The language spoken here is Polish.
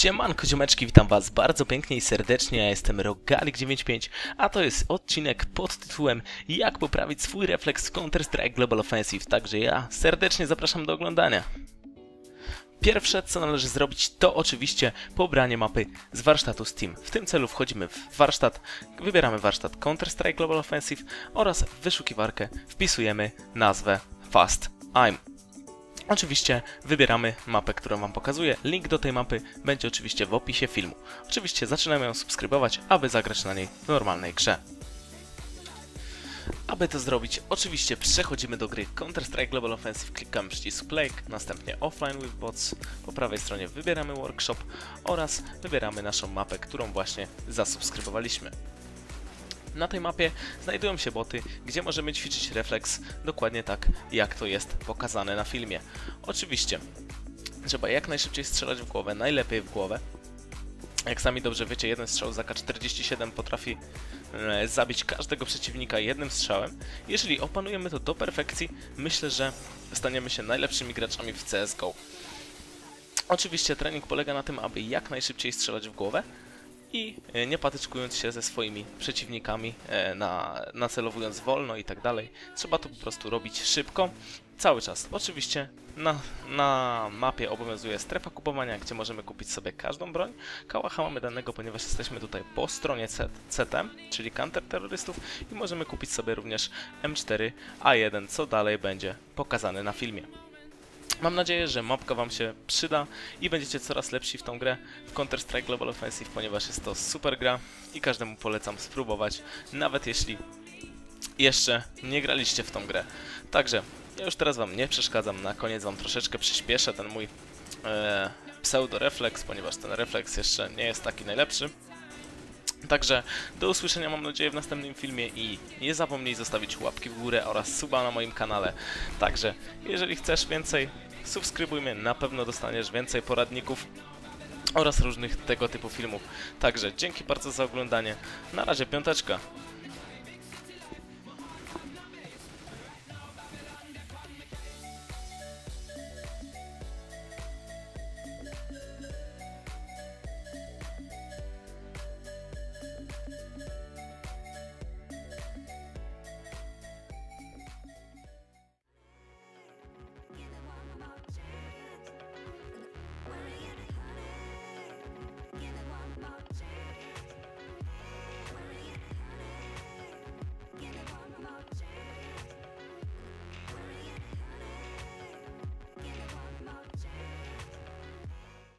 Siemanko ziomeczki, witam was bardzo pięknie i serdecznie, ja jestem Rogalik95, a to jest odcinek pod tytułem Jak poprawić swój refleks w Counter-Strike Global Offensive, także ja serdecznie zapraszam do oglądania. Pierwsze co należy zrobić to oczywiście pobranie mapy z warsztatu Steam. W tym celu wchodzimy w warsztat, wybieramy warsztat Counter-Strike Global Offensive oraz w wyszukiwarkę wpisujemy nazwę Fast I'm. Oczywiście wybieramy mapę, którą Wam pokazuję. Link do tej mapy będzie oczywiście w opisie filmu. Oczywiście zaczynamy ją subskrybować, aby zagrać na niej w normalnej grze. Aby to zrobić, oczywiście przechodzimy do gry Counter-Strike Global Offensive, klikamy przycisk Play, następnie Offline with Bots, po prawej stronie wybieramy Workshop oraz wybieramy naszą mapę, którą właśnie zasubskrybowaliśmy. Na tej mapie znajdują się boty, gdzie możemy ćwiczyć refleks dokładnie tak, jak to jest pokazane na filmie. Oczywiście, trzeba jak najszybciej strzelać w głowę, najlepiej w głowę. Jak sami dobrze wiecie, jeden strzał z AK-47 potrafi e, zabić każdego przeciwnika jednym strzałem. Jeżeli opanujemy to do perfekcji, myślę, że staniemy się najlepszymi graczami w CSGO. Oczywiście trening polega na tym, aby jak najszybciej strzelać w głowę, i e, nie patyczkując się ze swoimi przeciwnikami, e, na, nacelowując wolno i tak dalej. Trzeba to po prostu robić szybko, cały czas. Oczywiście na, na mapie obowiązuje strefa kupowania, gdzie możemy kupić sobie każdą broń. Kałacha mamy danego, ponieważ jesteśmy tutaj po stronie CT, czyli counterterrorystów i możemy kupić sobie również M4A1, co dalej będzie pokazane na filmie. Mam nadzieję, że mapka Wam się przyda i będziecie coraz lepsi w tą grę w Counter-Strike Global Offensive, ponieważ jest to super gra i każdemu polecam spróbować, nawet jeśli jeszcze nie graliście w tą grę. Także ja już teraz Wam nie przeszkadzam, na koniec Wam troszeczkę przyspieszę ten mój e, pseudo-refleks, ponieważ ten refleks jeszcze nie jest taki najlepszy. Także do usłyszenia mam nadzieję w następnym filmie i nie zapomnij zostawić łapki w górę oraz suba na moim kanale. Także jeżeli chcesz więcej, subskrybuj mnie, na pewno dostaniesz więcej poradników oraz różnych tego typu filmów. Także dzięki bardzo za oglądanie. Na razie piąteczka.